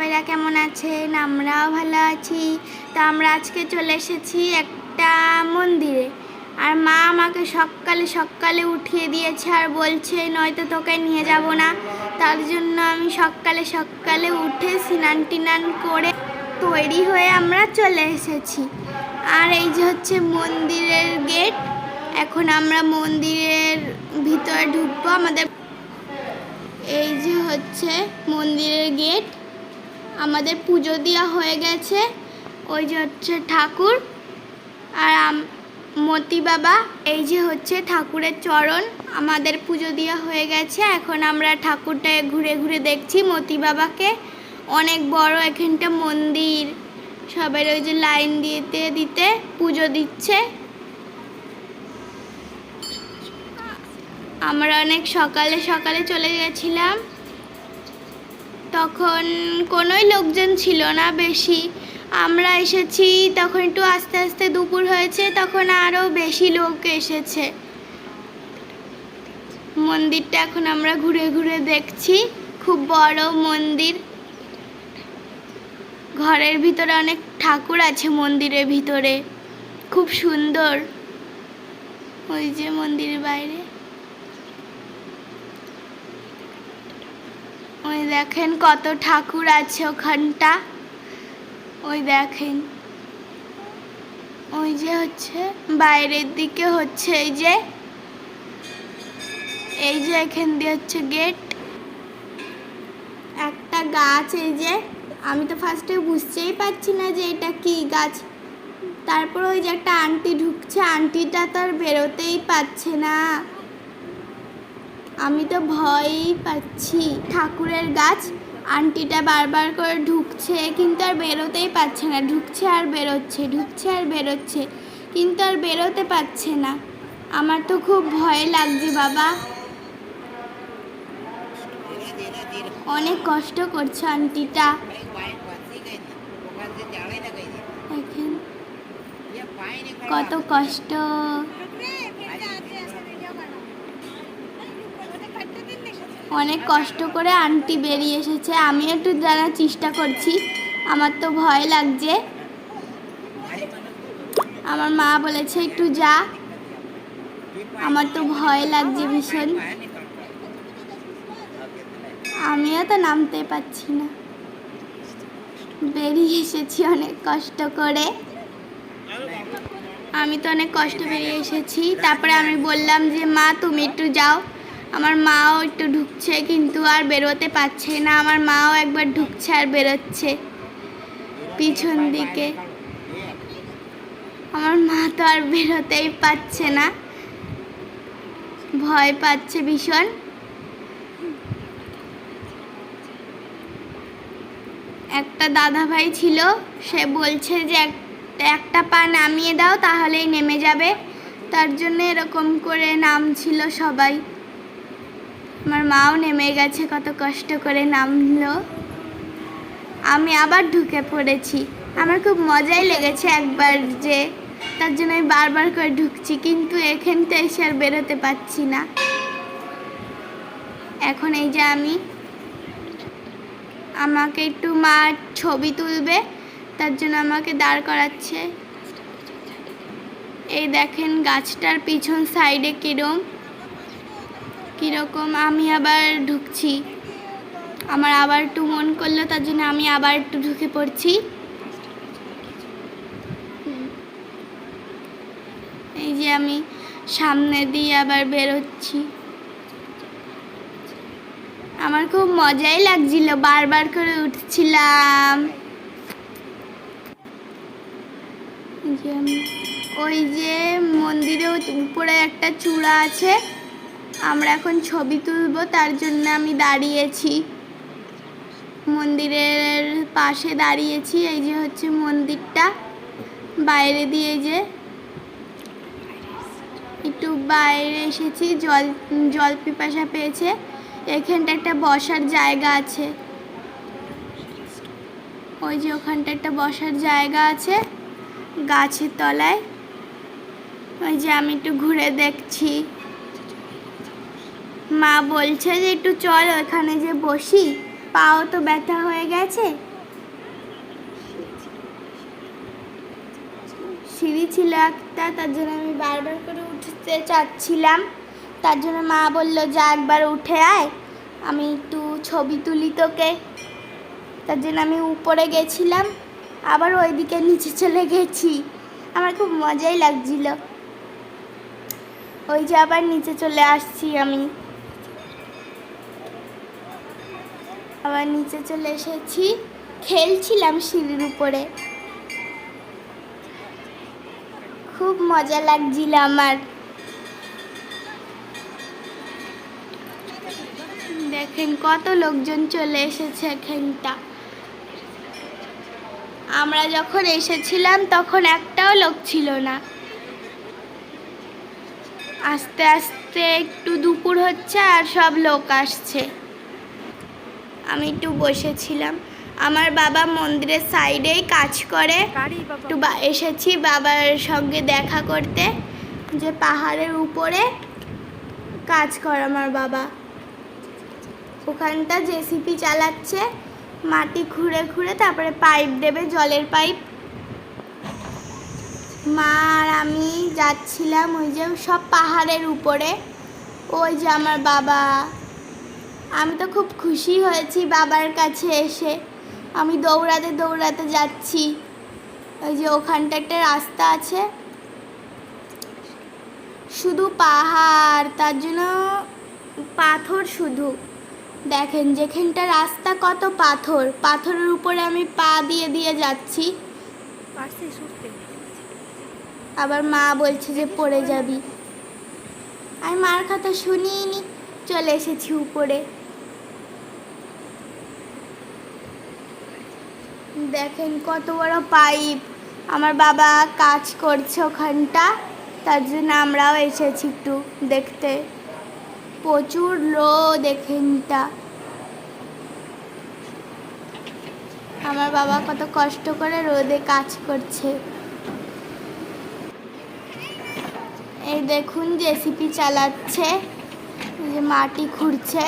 সবাইরা কেমন আছেন? আমরাও ভালো আছি। তো আমরা আজকে চলে এসেছি একটা মন্দিরে। আর মা আমাকে সকালে সকালে উঠিয়ে দিয়েছে আর বলছে, নয়তো তোকে নিয়ে যাব না। তার জন্য আমি সকালে সকালে উঠে স্নান টিনান করে তৈরি হয়ে আমরা চলে এসেছি। আর এই যে হচ্ছে মন্দিরের গেট, এখন আমরা মন্দিরের ভিতরে ঢুকবো আমাদের। এই যে হচ্ছে মন্দিরের গেট। আমাদের পুজো দেওয়া হয়ে গেছে। ওই যে হচ্ছে ঠাকুর আর মতি বাবা, এই যে হচ্ছে ঠাকুরের চরণ, আমাদের পুজো দেওয়া হয়ে গেছে। এখন আমরা ঠাকুরটা ঘুরে ঘুরে দেখছি, মতি বাবাকে। অনেক বড় এখানটা মন্দির, সবাই ওই যে লাইন দিতে দিতে পুজো দিচ্ছে। আমরা অনেক সকালে সকালে চলে গেছিলাম। তখন কোনোই লোকজন ছিল না বেশি। আমরা এসেছি, তখন একটু আস্তে আস্তে দুপুর হয়েছে, তখন আরও বেশি লোক এসেছে। মন্দিরটা এখন আমরা ঘুরে ঘুরে দেখছি, খুব বড় মন্দির। ঘরের ভিতরে অনেক ঠাকুর আছে মন্দিরের ভিতরে, খুব সুন্দর। ওই যে মন্দিরের বাইরে। ওই দেখেন কত ঠাকুর আছে ওখানটা। ওই দেখেন। ওই যে হচ্ছে, বাইরের দিকে হচ্ছে এই যে। এই যে এখান দিয়ে হচ্ছে গেট। একটা গাছ এই যে। আমি তো ফার্স্টে বুঝতেই পারছি না যে এটা কি গাছ। তারপর ওই যে একটা আন্টি ঢুকছে, আন্টিটা তো আর বেরোতেই পারছে না। আমি তো ভয়ই পাচ্ছি। ঠাকুরের গাছ, আন্টিটা বারবার করে ঢুকছে, কিন্তু আর বেরোতেই পারছে না। ঢুকছে আর বেরোচ্ছে, ঢুকছে আর বেরোচ্ছে, কিন্তু আর বেরোতে পারছে না। আমার তো খুব ভয় লাগছে, বাবা। অনেক কষ্ট করছে, আন্টিটা। কত কষ্ট। অনেক কষ্ট করে আন্টি বেরিয়ে এসেছে। আমি একটু জানার চেষ্টা করছি। আমার তো ভয় লাগছে। আমার মা বলেছে, একটু যা। আমার তো ভয় লাগছে ভীষণ। আমিও তো নামতে পারছি না। বেরিয়ে এসেছি অনেক কষ্ট করে। আমি তো অনেক কষ্ট বেরিয়ে এসেছি। তারপরে আমি বললাম যে, মা, তুমি একটু যাও। আমার মাও একটু ঢুকছে, কিন্তু আর বেরোতে পারছে না। আমার মাও একবার ঢুকছে আর বেরোচ্ছে পিছন দিকে। আমার মা তো আর বেরোতেই পারছে না। ভয় পাচ্ছে ভীষণ। একটা দাদা ভাই ছিল, সে বলছে যে এক- একটা পা নামিয়ে দাও, তাহলেই নেমে যাবে। তার জন্য এরকম করে নামছিল সবাই। আমার মাও নেমে গেছে, কত কষ্ট করে নামলো। আমি আবার ঢুকে পড়েছি। আমার খুব মজাই লেগেছে একবার যে, তার জন্য আমি বারবার করে ঢুকছি, কিন্তু এখানটা এসে আর বেরোতে পারছি না। এখন এই যে আমি, আমাকে একটু মা ছবি তুলবে, তার জন্য আমাকে দাঁড় করাচ্ছে। এই দেখেন, গাছটার পিছন সাইডে কিরম কীরকম আমি আবার ঢুকছি। আমার আবার একটু মন করল, তার জন্য আমি আবার একটু ঢুকে পড়ছি। এই যে আমি সামনে দিয়ে আবার বেরোচ্ছি। আমার খুব মজাই লাগছিল, বারবার করে উঠছিলাম। ওই যে মন্দিরে উপরে একটা চূড়া আছে আমরা এখন ছবি তুলবো, তার জন্য আমি দাঁড়িয়েছি। মন্দিরের পাশে দাঁড়িয়েছি, এই যে হচ্ছে মন্দিরটা। বাইরে দিয়ে যে একটু বাইরে এসেছি, জল জল পিপাসা পেয়েছে। এখানটা একটা বসার জায়গা আছে। ওই যে ওখানটা একটা বসার জায়গা আছে, গাছের তলায়। ওই যে আমি একটু ঘুরে দেখছি। মা বলছে যে একটু চল ওখানে যে বসি, পাও তো ব্যথা হয়ে গেছে। সিঁড়ি ছিল একটা, তার জন্য আমি বারবার করে উঠতে চাচ্ছিলাম। তার জন্য মা বলল, যা একবার উঠে আয়, আমি একটু ছবি তুলি তোকে। তার জন্য আমি উপরে গেছিলাম, আবার ওই ওইদিকে নিচে চলে গেছি। আমার খুব মজাই লাগছিল। ওই যে আবার নিচে চলে আসছি আমি। আবার নিচে চলে এসেছি। খেলছিলাম সিঁড়ির উপরে। খুব মজা লাগছিল আমার। দেখেন কত লোকজন চলে এসেছে এখানটা। আমরা যখন এসেছিলাম তখন একটাও লোক ছিল না। আস্তে আস্তে একটু দুপুর হচ্ছে আর সব লোক আসছে। আমি একটু বসেছিলাম। আমার বাবা মন্দিরের সাইডেই কাজ করে। একটু এসেছি বাবার সঙ্গে দেখা করতে। যে পাহাড়ের উপরে কাজ করে আমার বাবা। ওখানটা জেসিপি চালাচ্ছে। মাটি খুঁড়ে খুঁড়ে তারপরে পাইপ দেবে, জলের পাইপ। মা আর আমি যাচ্ছিলাম ওই যে সব পাহাড়ের উপরে। ওই যে আমার বাবা। আমি তো খুব খুশি হয়েছি বাবার কাছে এসে। আমি দৌড়াতে দৌড়াতে যাচ্ছি। ওই যে ওখানটা একটা রাস্তা আছে। শুধু পাহাড়, তার জন্য পাথর শুধু। দেখেন যেখানটা রাস্তা কত পাথর। পাথরের উপরে আমি পা দিয়ে দিয়ে যাচ্ছি। আবার মা বলছে যে পড়ে যাবি। আমি মার কথা শুনিনি, চলে এসেছি উপরে। দেখেন কত বড় পাইপ। আমার বাবা কাজ করছে ওখানটা, তার জন্য আমরাও এসেছি একটু দেখতে। প্রচুর রোদ এখানটা। আমার বাবা কত কষ্ট করে রোদে কাজ করছে। এই দেখুন জেসিপি চালাচ্ছে মাটি খুঁড়ছে।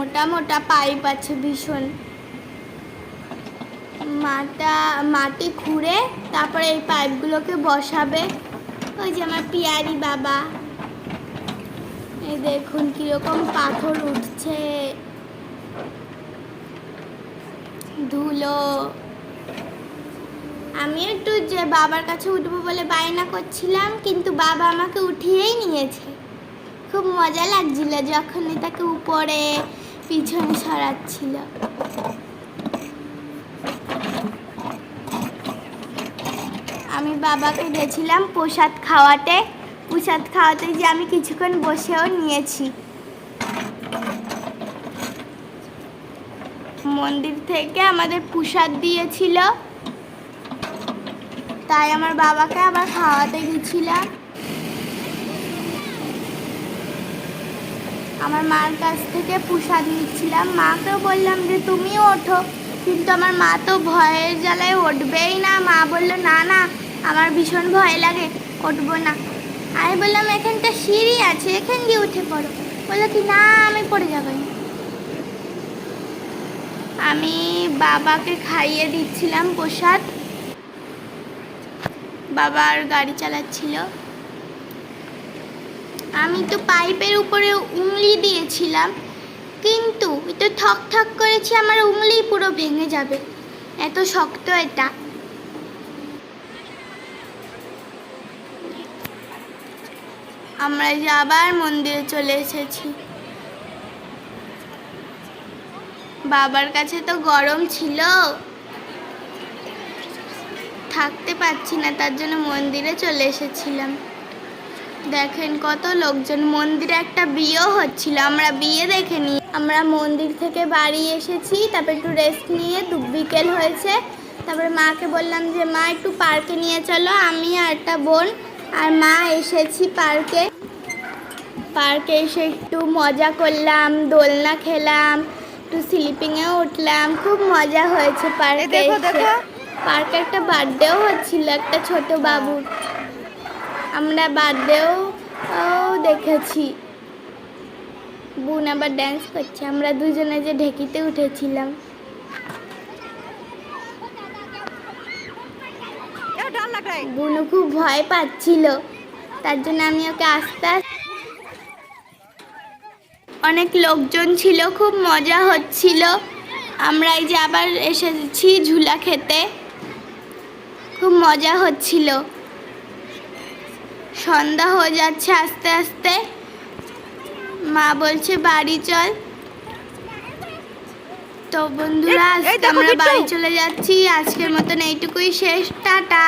মোটা মোটা পাইপ আছে ভীষণ। মাটা, মাটি খুঁড়ে তারপরে এই পাইপগুলোকে বসাবে। ওই যে আমার পিয়ারি বাবা। এই দেখুন কীরকম পাথর উঠছে। ধুলো। আমি একটু যে বাবার কাছে উঠবো বলে বায়না করছিলাম, কিন্তু বাবা আমাকে উঠিয়েই নিয়েছে। খুব মজা লাগছিল যখন তাকে উপরে পিছনে সরাচ্ছিল আমি বাবাকে গেছিলাম প্রসাদ খাওয়াতে। প্রসাদ খাওয়াতে যে আমি কিছুক্ষণ বসেও নিয়েছি। মন্দির থেকে আমাদের প্রসাদ দিয়েছিল। তাই আমার বাবাকে আবার খাওয়াতে গেছিলাম। আমার মার কাছ থেকে প্রসাদ নিচ্ছিলাম। মাকেও বললাম যে তুমিও ওঠো। কিন্তু আমার মা তো ভয়ের জ্বালায় উঠবেই না। মা বলল, না না, আমার ভীষণ ভয় লাগে উঠবো না। আমি বললাম, এখানটা সিঁড়ি আছে, এখান দিয়ে উঠে পড়ো। বলল কি, না, আমি পড়ে যাব আমি বাবাকে খাইয়ে দিচ্ছিলাম প্রসাদ। বাবার গাড়ি চালাচ্ছিল। আমি তো পাইপের উপরে উংলি দিয়েছিলাম, কিন্তু এটা ঠক ঠক করেছি আমার উংলি পুরো ভেঙে যাবে। এত শক্ত এটা। আমরা যে আবার মন্দিরে চলে এসেছি। বাবার কাছে তো গরম ছিল। থাকতে পারছি না, তার জন্য মন্দিরে চলে এসেছিলাম। দেখেন কত লোকজন। মন্দিরে একটা বিয়েও হচ্ছিল আমরা বিয়ে দেখে নি। আমরা মন্দির থেকে বাড়ি এসেছি তারপর একটু রেস্ট নিয়ে দু বিকেল হয়েছে। তারপরে মাকে বললাম যে মা একটু পার্কে নিয়ে চলো আমি আর একটা বোন আর মা এসেছি পার্কে। পার্কে এসে একটু মজা করলাম দোলনা খেলাম একটু স্লিপিংয়েও উঠলাম খুব মজা হয়েছে পার্কে দেখো। দেখো। পার্কে একটা বার্থডেও হচ্ছিল একটা ছোট বাবুর। আমরা বার্থডেও দেখেছি। বোন আবার ড্যান্স করছে। আমরা দুজনে যে ঢেকিতে উঠেছিলাম। বোনও খুব ভয় পাচ্ছিল। তার জন্য আমি ওকে আস্তে আস্তে অনেক লোকজন ছিল, খুব মজা হচ্ছিল। আমরা এই যে আবার এসেছি ঝুলা খেতে। খুব মজা হচ্ছিল। সন্ধ্যা হয়ে যাচ্ছে আস্তে আস্তে। মা বলছে বাড়ি চল। তো বন্ধুরা আজকে আমরা বাড়ি চলে যাচ্ছি। আজকের মতন এইটুকুই শেষ। টাটা।